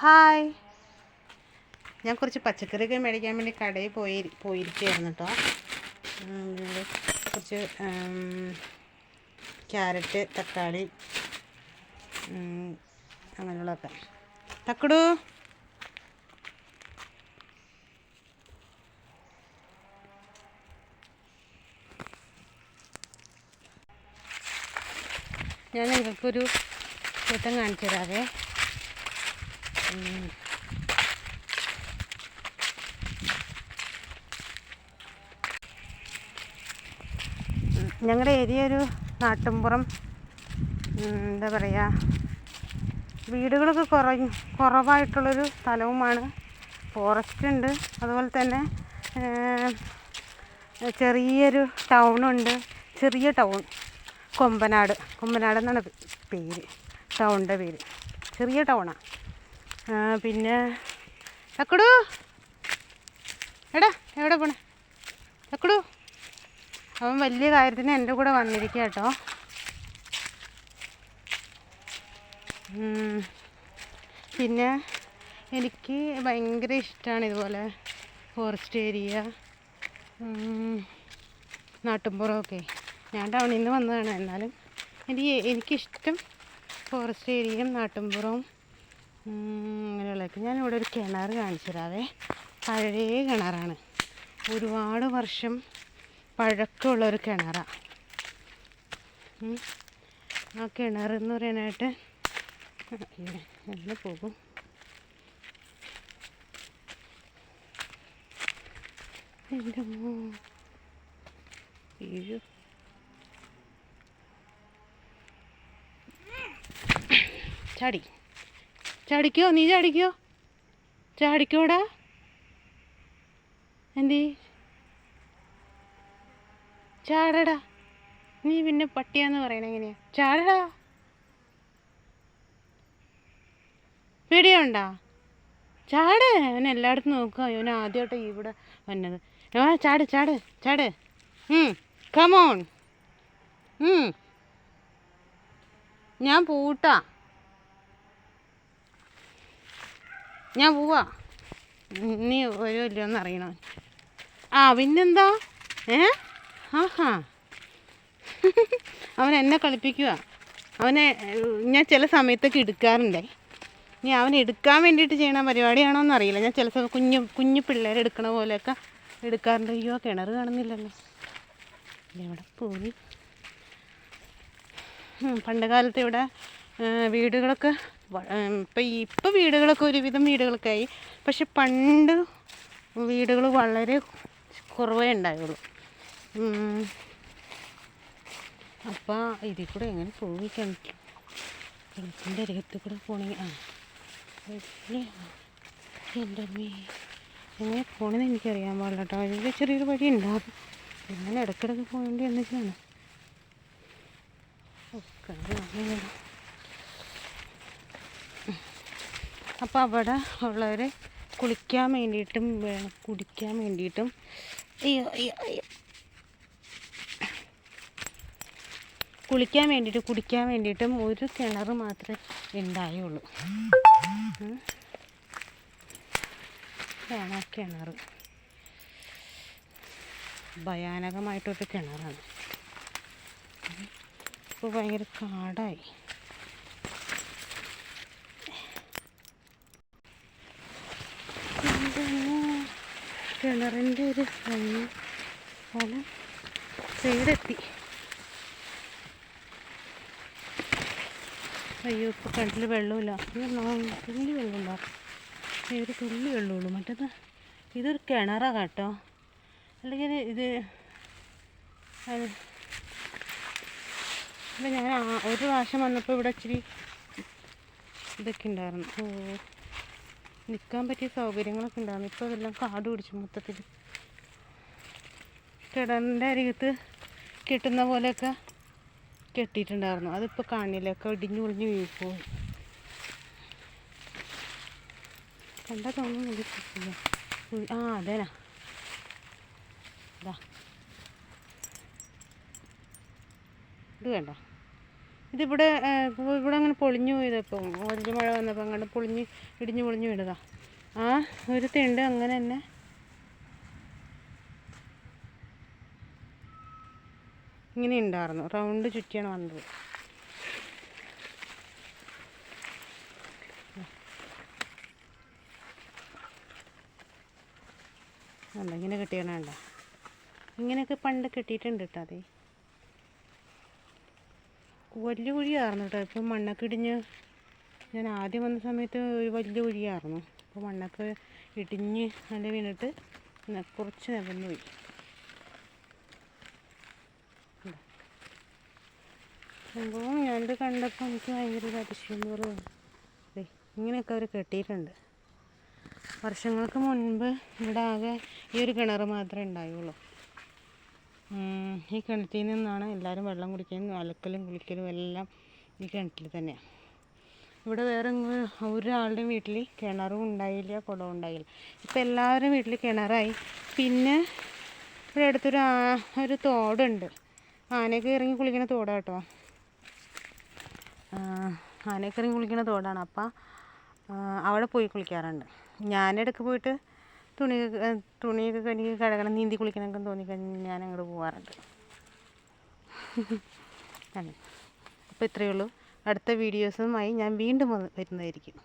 Hi. ഞാൻ കുറച്ച് പച്ചക്കറിയൊക്കെ മേടിക്കാൻ വേണ്ടി കടയിൽ പോയി പോയിരിക്കുകയായിരുന്നു കേട്ടോ കുറച്ച് ക്യാരറ്റ് തക്കാളി അങ്ങനെയുള്ളതൊക്കെ. തക്കടു. ഞാൻ നിങ്ങൾക്കൊരു കൂട്ടം കാണിച്ചു തരാവേ ഞങ്ങളുടെ ഏരിയ ഒരു നാട്ടിൻപുറം എന്താ പറയുക വീടുകളൊക്കെ കുറ കുറവായിട്ടുള്ളൊരു സ്ഥലവുമാണ്. ഫോറസ്റ്റ് ഉണ്ട്. അതുപോലെ തന്നെ ചെറിയൊരു ടൗണുണ്ട് ചെറിയ ടൗൺ കൊമ്പനാട്. കൊമ്പനാട് എന്നാണ് പേര്. ടൗണിന്റെ പേര്. ചെറിയ ടൗണാണ് പിന്നെ. തക്കടു എടാ എവിടെ പോണേ? തക്കടു അവൻ വലിയ കാര്യത്തിന് എന്റെ കൂടെ വന്നിരിക്കുക കേട്ടോ. പിന്നെ എനിക്ക് ഭയങ്കര ഇഷ്ടമാണ് ഇതുപോലെ ഫോറസ്റ്റ് ഏരിയ നാട്ടുംപുറമൊക്കെ. ഞാൻ ടൗണിൽ നിന്ന് വന്നതാണ്. എന്നാലും എനിക്ക് എനിക്കിഷ്ടം ഫോറസ്റ്റ് ഏരിയയും നാട്ടിൻപുറവും ഉം, അങ്ങനെയുള്ളതൊക്കെ ഞാനിവിടെ ഒരു കിണർ കാണിച്ചു തരാവേ. പഴയ കിണറാണ്. ഒരുപാട് വർഷം പഴക്കമുള്ള ഒരു കിണറാണ് ആ കിണർ എന്ന് പറയാനായിട്ട് എങ്ങനെ പോകും. എന്റെ മോ ചാടി. ചാടിക്കോ? നീ ചാടിക്കോ? ചാടിക്കോടാ. എന്തി? ചാടടാ. നീ പിന്നെ പട്ടിയാന്ന് പറയണ എങ്ങനെയാ? ചാടടാ. പേടിയുണ്ടാ ചാട്. അവൻ എല്ലായിടത്തും നോക്കുക. അവൻ ആദ്യമായിട്ട് ഇവിടെ വന്നത്. ആ ചാട് ചാട് ചാട്. കമോൺ ഞാൻ പൂട്ടാ. ഞാൻ പോവാ. നീ ഒരു എന്ന് അറിയണം. ആ പിന്നെന്താ? ഏ? ആഹാ. അവൻ എന്നെ കളിപ്പിക്കുക അവനെ ഞാൻ ചില സമയത്തൊക്കെ എടുക്കാറുണ്ടേ. ഇനി അവൻ എടുക്കാൻ വേണ്ടിയിട്ട് ചെയ്യണ പരിപാടിയാണോ എന്ന് അറിയില്ല. ഞാൻ ചില സമയം കുഞ്ഞു കുഞ്ഞു പിള്ളേരെ എടുക്കണ പോലെയൊക്കെ എടുക്കാറുണ്ട്. അയ്യോ കിണർ കാണുന്നില്ലല്ലോ. എവിടെ പോയി? പണ്ട് കാലത്ത് ഇവിടെ വീടുകളൊക്കെ ഇപ്പം ഇപ്പം വീടുകളൊക്കെ ഒരുവിധം വീടുകളൊക്കെ ആയി പക്ഷെ പണ്ട് വീടുകൾ വളരെ കുറവേ ഉണ്ടായുള്ളൂ. അപ്പോൾ അപ്പം ഇതിൽ കൂടെ എങ്ങനെ കിണറ്റ് കിണറ്റിന്റെ അരികത്ത് കൂടെ പോണെങ്കിൽ ആ. എന്റെ എങ്ങനെ പോകണമെന്ന് എനിക്കറിയാൻ പാടില്ല കേട്ടോ. അതിന്റെ ചെറിയൊരു വഴി ഉണ്ടാകും. ഇങ്ങനെ ഇടയ്ക്കിടയ്ക്ക് പോകേണ്ടി വന്നിട്ടാണ് ഒക്കെ അപ്പോൾ അവിടെ ഉള്ളവർ കുളിക്കാൻ വേണ്ടിയിട്ടും വേണം കുടിക്കാൻ വേണ്ടിയിട്ടും അയ്യോ അയ്യോ അയ്യോ കുളിക്കാൻ വേണ്ടിയിട്ട് കുടിക്കാൻ വേണ്ടിയിട്ടും ഒരു കിണർ മാത്രമേ ഉണ്ടായുള്ളൂ. ആ കിണർ. ഭയാനകമായിട്ടൊരു കിണറാണ്. ഇപ്പോൾ ഭയങ്കര കാടായി. കിണറിന്റെ ഒരു ഭംഗി. സ്ഥലം സൈഡെത്തി. അയ്യോ ഇപ്പോൾ കിണറ്റിൽ വെള്ളമില്ല. തുള്ളി വെള്ളം ഈ ഒരു തുള്ളി വെള്ളമുള്ളൂ. മറ്റേത് ഇതൊരു കിണറാണ് കേട്ടോ. അല്ലെങ്കിൽ ഇത് അപ്പം ഞാൻ ഒരു പ്രാവശ്യം വന്നപ്പോൾ ഇവിടെ ഇച്ചിരി ഇതൊക്കെ ഉണ്ടായിരുന്നു. ഓ നിൽക്കാൻ പറ്റിയ സൗകര്യങ്ങളൊക്കെ ഉണ്ടായിരുന്നു. ഇപ്പോൾ അതെല്ലാം കാട് പിടിച്ചു മൊത്തത്തിൽ കിടലിന്റെ അരികത്ത് കെട്ടുന്ന പോലെയൊക്കെ കെട്ടിയിട്ടുണ്ടായിരുന്നു. അതിപ്പോൾ കാണില്ല. ഒക്കെ ഇടിഞ്ഞു പൊളിഞ്ഞു വീഴിപ്പോയി കണ്ടാൽ തോന്നുന്നു ആ അതേനാ. ഇത്. വേണ്ട ഇതിവിടെ ഇവിടെ അങ്ങനെ പൊളിഞ്ഞു പോയതപ്പോൾ വലിയ മഴ വന്നപ്പോൾ അങ്ങോട്ട് പൊളിഞ്ഞ് ഇടിഞ്ഞു പൊളിഞ്ഞു വീണതാ. ആ ഒരു തിണ്ട് അങ്ങനെ തന്നെ. ഇങ്ങനെ ഉണ്ടായിരുന്നു റൗണ്ട് ചുറ്റിയാണ് വന്നത്. അല്ല ഇങ്ങനെ കെട്ടിയാണ് വേണ്ട ഇങ്ങനെയൊക്കെ പണ്ട് കെട്ടിയിട്ടുണ്ട് കേട്ടോ അതെ. വലിയ കുഴിയായിരുന്നു കേട്ടോ. ഇപ്പം മണ്ണൊക്കെ ഇടിഞ്ഞ് ഞാൻ ആദ്യം വന്ന സമയത്ത് ഒരു വലിയ കുഴിയായിരുന്നു. അപ്പോൾ മണ്ണൊക്കെ ഇടിഞ്ഞ് നല്ല വീണിട്ട് കുറച്ച് നികന്നു പോയി? സംഭവം ഞാനിത് കണ്ടപ്പോൾ എനിക്ക് ഭയങ്കര ഒരു അതിശയം പോലെ ഇങ്ങനെയൊക്കെ അവർ കെട്ടിയിട്ടുണ്ട്. വർഷങ്ങൾക്ക് മുൻപ് ഇവിടെ ആകെ ഈ ഒരു കിണർ മാത്രമേ ഉണ്ടായുള്ളൂ. ഈ കിണറ്റിൽ നിന്നാണ് എല്ലാവരും വെള്ളം കുടിക്കുന്നതും അലക്കലും കുളിക്കലും എല്ലാം ഈ കിണറ്റിൽ തന്നെയാണ് ഇവിടെ വേറെ ഒരാളുടെയും വീട്ടിൽ കിണറും ഉണ്ടായില്ല കുളവും ഉണ്ടായില്ല. ഇപ്പം എല്ലാവരും വീട്ടിൽ കിണറായി. പിന്നെ ഇവിടെ അടുത്തൊരു ഒരു തോടുണ്ട്. ആനയൊക്കെ ഇറങ്ങി കുളിക്കുന്ന തോടാണ് തോടാട്ടോ ആനയൊക്കെ ഇറങ്ങി കുളിക്കുന്ന തോടാണ്. അപ്പം അവിടെ പോയി കുളിക്കാറുണ്ട്. ഞാനിടയ്ക്ക് പോയിട്ട് തുണി തുണിയൊക്കെ കഴുകി കഴുകണം നീന്തി കുളിക്കണമൊക്കെ തോന്നിക്കഴിഞ്ഞാൽ ഞാൻ അങ്ങോട്ട് പോകാറുണ്ട് അതെ അപ്പോൾ ഇത്രയേ ഉള്ളൂ. അടുത്ത വീഡിയോസുമായി ഞാൻ വീണ്ടും വരുന്നതായിരിക്കും.